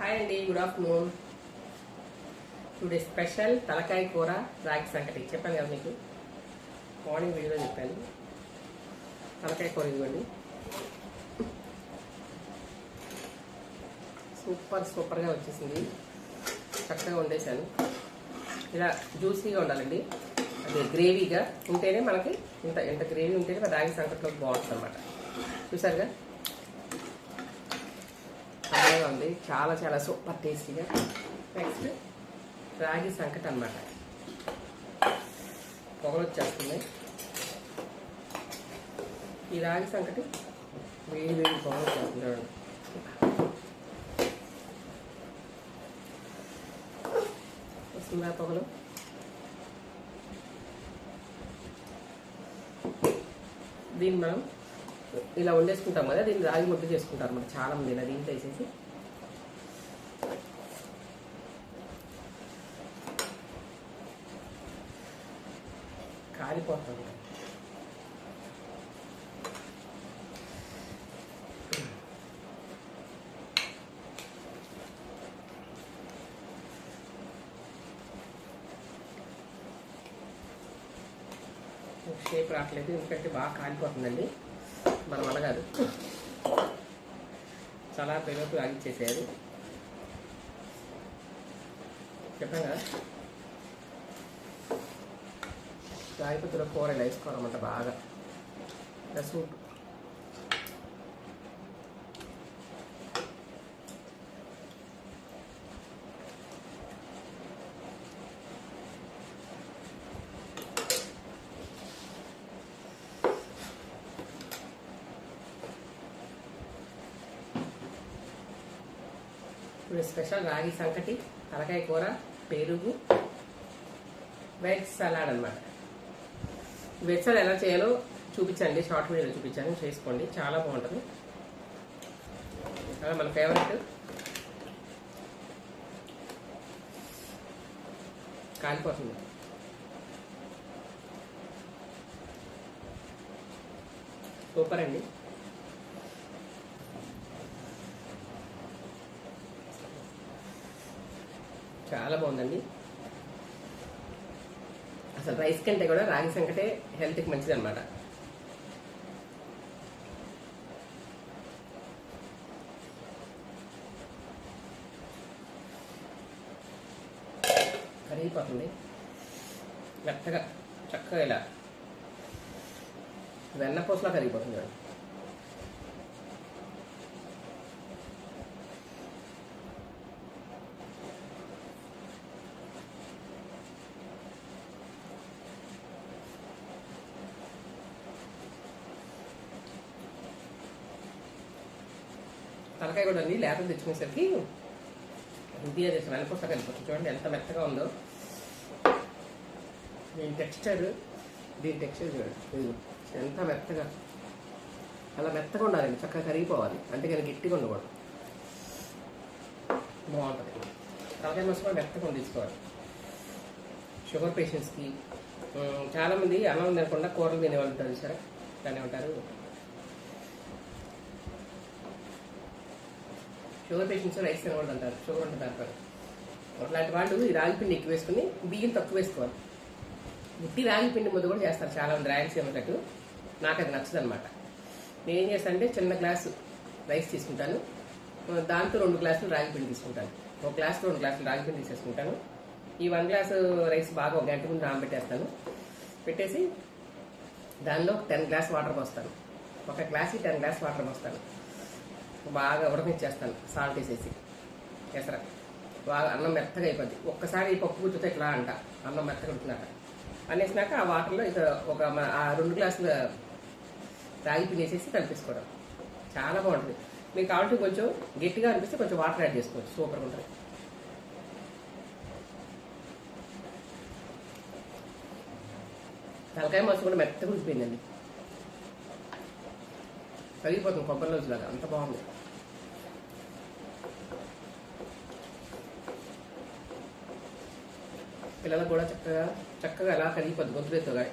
Hi అండి good afternoon today special తలకాయ కూర రాగి సంకటి. చెప్పాను కదా మీకు? మార్నింగ్ వీడియోలో చెప్పాను. తలకాయ కూర ఇవ్వండి. సూపర్ సూపర్గా వచ్చేసింది. చక్కగా వండేశాను. ఇలా జ్యూసీగా ఉండాలండి. అదే గ్రేవీగా ఉంటేనే మనకి ఇంత ఇంత గ్రేవీ ఉంటేనే రాగి సంకటిలో బాగుంటుంది అనమాట చూసారుగా చల్లగా ఉంది చాలా చాలా సూపర్ టేస్టీగా. నెక్స్ట్ రాగి సంకట అనమాట పొగలు వచ్చేస్తుంది ఈ రాగి సంకటి వేడి వేడి పొగలు వచ్చేస్తుంది వస్తుందా పొగలు? దీన్ని మనం ఇలా వండేసుకుంటాం కదా దీన్ని రాగి ముద్ద చేసుకుంటారు మరి చాలా మంది ఇలా దీంట్లో వేసేసి. కాలిపోతుంది. షేప్ రావట్లేదు ఎందుకంటే బాగా కాలిపోతుందండి. మన వల్ల కాదు. చాలా పెరుగుతూ ఆగిచ్చేసారు. చెప్పాను కదా. రాగిపత్తులో కూర ఇలా వేసుకోవాలన్నమాట బాగా. ఇలా ఇప్పుడు స్పెషల్ రాగి సంకటి తలకాయ కూర పెరుగు వెజ్ సలాడ్ అనమాట వెజ్ సలాడ్ ఎలా చేయాలో చూపించండి షార్ట్ వీడియోలో చూపించాను చేసుకోండి చాలా బాగుంటుంది. అలా మన ఫేవరెట్ కాలిపోతుంది. సూపర్ అండి. చాలా బాగుందండి. అసలు రైస్ కంటే కూడా రాగి సంకటే హెల్త్కి మంచిది అనమాట కరిగిపోతుంది. మెత్తగా చక్కగా ఇలా. వెన్నపూసలా కరిగిపోతుంది తలకాయ కూడా అండి లేత తెచ్చుకునేసరికి. ఇంటిగా చేసిన వెనపూస వెళ్ళిపోతుంది చూడండి ఎంత మెత్తగా ఉందో. దీని టెక్స్చర్ దీని టెక్స్చర్ చూడండి. ఎంత మెత్తగా. అలా మెత్తగా ఉండాలండి. చక్కగా కరిగిపోవాలి. అంతేగాని గట్టిగా ఉండకూడదు. బాగుంటుంది. తలకాయ మసాలా కూడా మెత్తగా తీసుకోవాలి. షుగర్ పేషెంట్స్కి చాలామంది అన్నం తినకుండా కూరలు తినేవాళ్ళు ఉంటారు సరే దాన్ని ఉంటారు. షుగర్ పేషెంట్స్ రైస్ తినకూడదు అంటారు షుగర్ ఉంటుంది అంటారు. అట్లాంటి వాళ్ళు ఈ రాగి పిండి ఎక్కువ వేసుకుని బియ్యం తక్కువ వేసుకోవాలి. ఉట్టి రాగి పిండి ముద్ద కూడా చేస్తారు చాలా మంది రాయలసీమ కట్టు నాకు అది నచ్చదు అనమాట నేను ఏం చేస్తానంటే చిన్న గ్లాసు రైస్ తీసుకుంటాను. దాంతో రెండు గ్లాసులు రాగి పిండి తీసుకుంటాను. ఒక గ్లాసు రెండు గ్లాసులు రాగి పిండి తీసేసుకుంటాను. ఈ వన్ గ్లాసు రైస్ బాగా ఒక గంట ముందు నానబెట్టేస్తాను. పెట్టేసి దానిలో టెన్ గ్లాస్ వాటర్ పోస్తాను. ఒక గ్లాస్కి టెన్ గ్లాస్ వాటర్ పోస్తాను. బాగా ఉడకనిచ్చేస్తాను. సాల్ట్ వేసేసి. ఎసర. బాగా అన్నం మెత్తగా అయిపోద్ది. ఒక్కసారి ఈ పప్పు గుర్తుతో ఇట్లా అంట. అన్నం మెత్తగా ఉడుకున్నాక అనేసినాక ఆ వాటర్లో ఇక ఒక ఆ రెండు గ్లాసులు రాగి పిండి వేసేసి కలిపేసుకోవడం. చాలా బాగుంటుంది. మీకు కావాలంటే కొంచెం గట్టిగా అనిపిస్తే కొంచెం వాటర్ యాడ్ చేసుకోవచ్చు. సూపర్గా ఉంటుంది. తలకాయ మాసం కూడా మెత్తగా ఉండిపోయిందండి కరిగిపోతుంది కొబ్బరి రోజు లాగా అంత బాగుంది. పిల్లలకు కూడా చక్కగా చక్కగా ఎలా కరిగిపోద్ది గొంతులెత్తుగా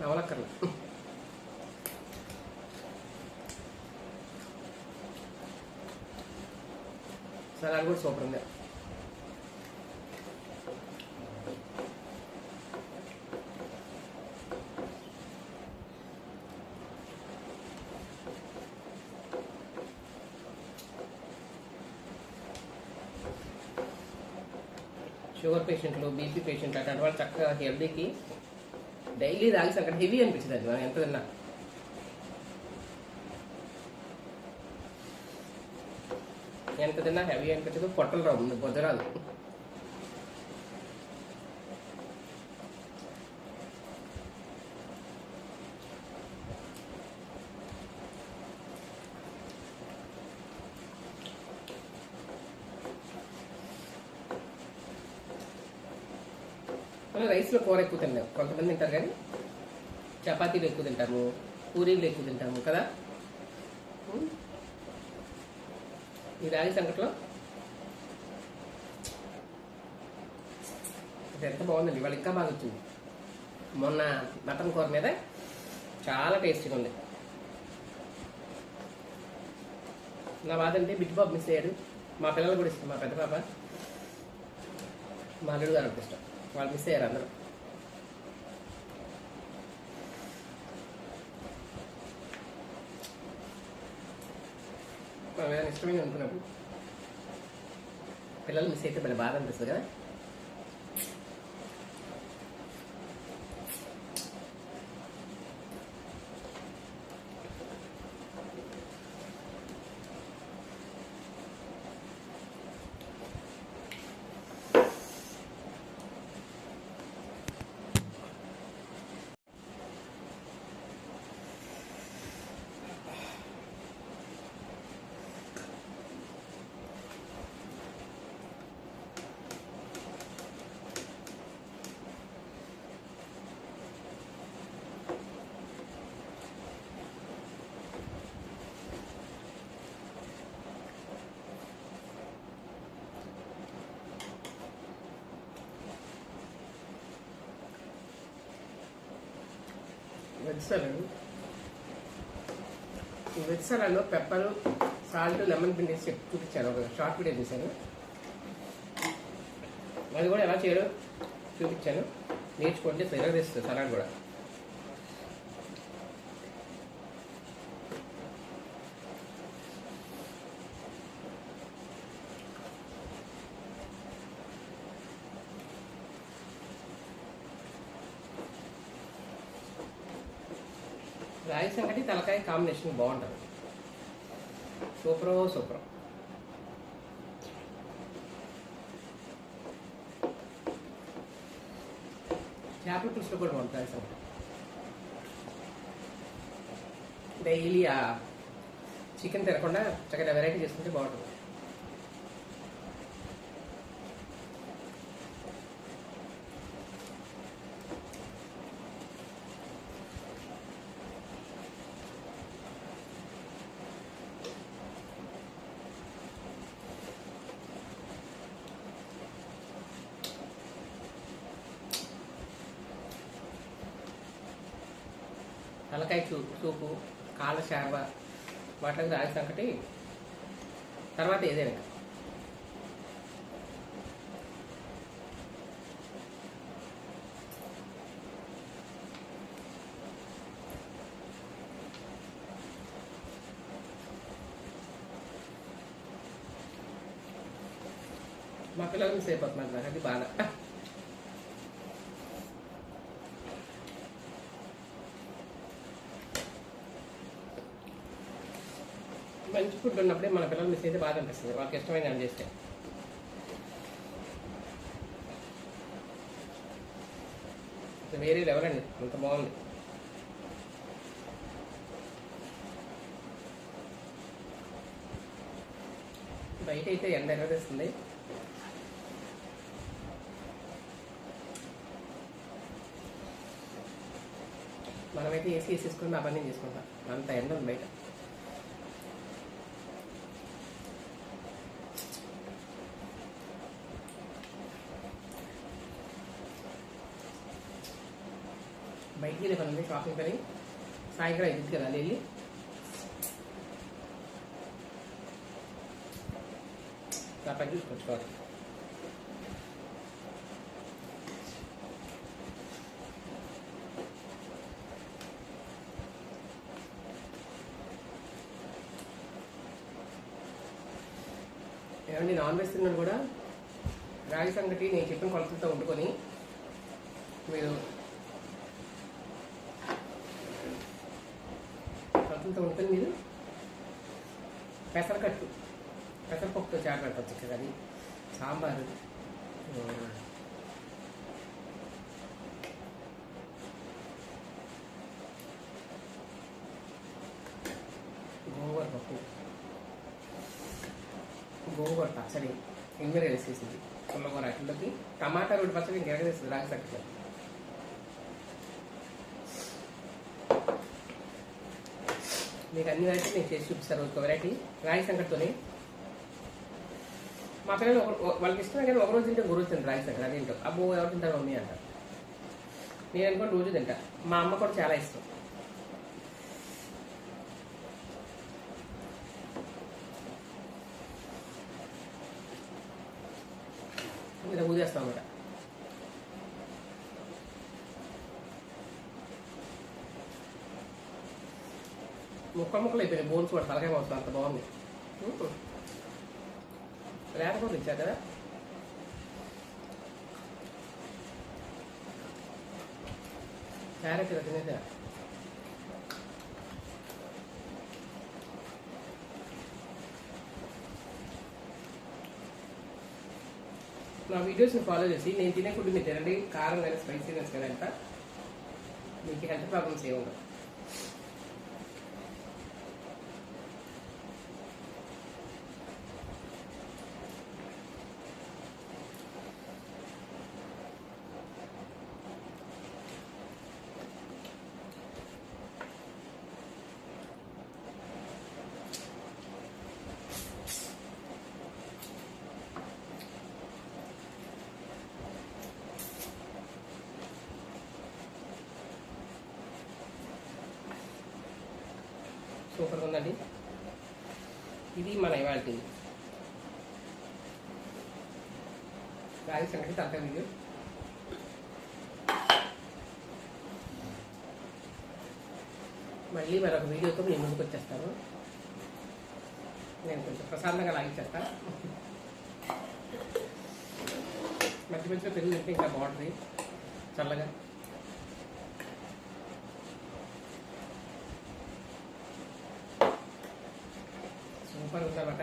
నవలక్కర్ల. సలాడ్ కూడా సూపర్ ఉంది. షుగర్ పేషెంట్లు బీపీ పేషెంట్లు అటువంటి వాళ్ళు చక్కగా హెల్దీకి డైలీ తాగి అక్కడ హెవీ అనిపించింది అది మనం ఎంత తిన్నా. ఎంత తిన్నా హెవీ అనిపించదు పొట్టలు రావు బొజ్జరాదు. రైస్లో కూర ఎక్కువ తిన్నాం కొంతమంది తింటారు కానీ చపాతీలు ఎక్కువ తింటాము పూరీలు ఎక్కువ తింటాము కదా? ఈ రాగి సంకట్లో ఇది ఎంత బాగుందండి. ఇవాళ ఇంకా బాగా వచ్చింది. మొన్న మటన్ కూర మీద చాలా టేస్టీగా ఉంది. నా బాధ అంటే బిడ్డ బాబు మిస్ అయ్యాడు. మా పిల్లలు కూడా ఇష్టం మా పెద్ద పాప. మా అల్లుడు గారు ఇష్టం. వాళ్ళు మిస్ అయ్యారు అందరూ మనం ఏదైనా ఇష్టమైన అనుకున్నప్పుడు పిల్లలు మిస్ అయితే భలే బాధ అనిపిస్తుంది కదా వెజ్ సలాడ్ ఈ వెజ్ సలాడ్లో పెప్పర్ సాల్ట్ లెమన్ పిండి వేసి చెప్పి చూపించాను. ఒక షార్ట్ వీడియో చేశాను అది కూడా ఎలా చేయడం చూపించాను. నేర్చుకుంటే సరిగా తెస్తుంది సలాడ్ కూడా రాగి సంగటి తలకాయ కాంబినేషన్ బాగుంటుంది. సూపరో సూపర్. చేపల పులుసులో కూడా బాగుంటుంది డైలీ ఆ చికెన్ తినకుండా చక్కగా వెరైటీ చేసుకుంటే బాగుంటుంది. తలకాయ చూ చూపు కాళ్ళ శార్వ వాటికి రాగి ఒకటి తర్వాత ఏదైనా మా పిల్లలు సేపు అవుతున్నారు అది బాధ. మంచి ఫుడ్ ఉన్నప్పుడే మన పిల్లలు మిస్ అయితే బాధ అనిపిస్తుంది. వాళ్ళకి ఇష్టమైన అని చేస్తే. వేరే లెవెల్ అండి అంత బాగుంది. బయట అయితే ఎండ ఎగరేస్తుంది. మనమైతే ఏసీ వేసేసుకుని అవన్నీ చేసుకుంటాం. అంత ఎండ ఉంది బయట. బయటికి వెళ్ళి పని షాపింగ్ పని. సాయంత్రం ఐదుకి కదా వెళ్ళి నా పని చూసుకొచ్చుకోవాలి ఏమండి నాన్ వెజ్ తిన్నాను కూడా? రాగి సంగటి నేను చెప్పిన కొలతలతో వండుకొని మీరు ఇంత ఉంటుంది మీరు పెసరకట్టు పెసరపప్పుతో చారు పెట్టచ్చు కదా అది. సాంబారు గోవర్ పప్పు గోవర్ పచ్చడి ఇంజర వేసేసింది పుల్లగూర అట్లకి టమాటా రోడ్డు పచ్చడి ఇంకెరగేస్తుంది రాగి మీకు అన్ని వెరైటీ నేను చేసి చూపిస్తాను ఒక వెరైటీ. రాగి సంకటితోనే. మా పిల్లలు ఒక- వాళ్ళకి ఇష్టమే కానీ ఒక రోజు తింటే ఒక తింటారు రాగి సంకటి. అదేంటో అబ్బో ఎవరు తింటారు మమ్మీ అంటారు నేను అనుకోండి రోజు తింటా. మా అమ్మ కూడా చాలా ఇష్టం. ఇలా ఊదేస్తాం అన్నమాట. ముక్క ముక్కలు అయిపోయినాయి. బోన్స్ కూడా తలకాయ మాంసం అంత బాగుంది. లేకపోతే ఇచ్చా కదా? క్యారెట్ ఇలా తినేసా? నా వీడియోస్ని ఫాలో చేసి నేను తినే ఫుడ్ మీరు తినండి. కారం కానీ స్పైసీనెస్ కానీ అంతా మీకు హెల్త్ ప్రాబ్లమ్స్ ఏమి ఉండవు సూపర్గా ఉందండి. ఇది మన ఇవాళ రాగి సంగతి తరకాయ వీడియో మళ్ళీ మరొక వీడియోతో నేను ముందుకు వచ్చేస్తాను. నేను కొంచెం ప్రశాంతంగా లాగించేస్తా మధ్య మధ్యలో పెరుగు తింటే ఇంకా బాగుంటుంది. చల్లగా. సూపర్ ఉందన్నమాట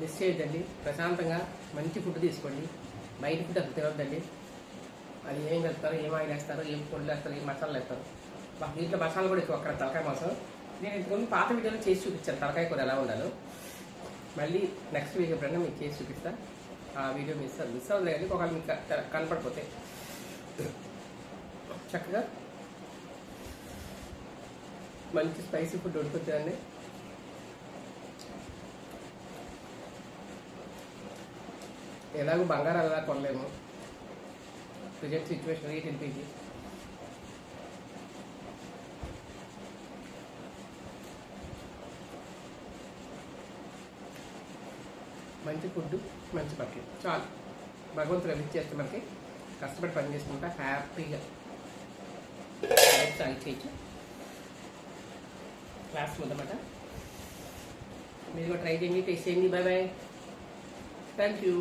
మిస్ చేయొద్దండి. ప్రశాంతంగా మంచి ఫుడ్ తీసుకోండి. బయట ఫుడ్ అసలు తినొద్దండి. అది ఏం కలుపుతారు ఏం ఆయిల్ వేస్తారు ఏం పొడులు వేస్తారు ఏం మసాలాలు వేస్తారు. మాకు దీంట్లో మసాలా కూడా ఎక్కువ అక్కడ తలకాయ మాసం. నేను ఇంతకుముందు పాత వీడియోలో చేసి చూపించాను. తలకాయ కూర ఎలా ఉండాలో. మళ్ళీ నెక్స్ట్ వీక్ ఎప్పుడైనా మీకు చేసి చూపిస్తా. ఆ వీడియో మిస్ మిస్ అవ్వదు కానీ ఒకవేళ మీకు కనపడిపోతే. చక్కగా మంచి స్పైసీ ఫుడ్ వండుకొచ్చారండి ఎలాగో బంగారం ఎలా కొనలేము. ప్రజెంట్ సిచ్యువేషన్ రేట్ ఎల్పిజి మంచి ఫుడ్ మంచి బట్టలు. చాలు. భగవంతుడు అవి చేస్తే మనకి కష్టపడి పని చేసుకుంటా హ్యాపీగా. సాగి చేయొచ్చు క్లాస్ ఉందన్నమాట మీరు కూడా ట్రై చేయండి. టేస్ట్ చేయండి. Bye bye thank you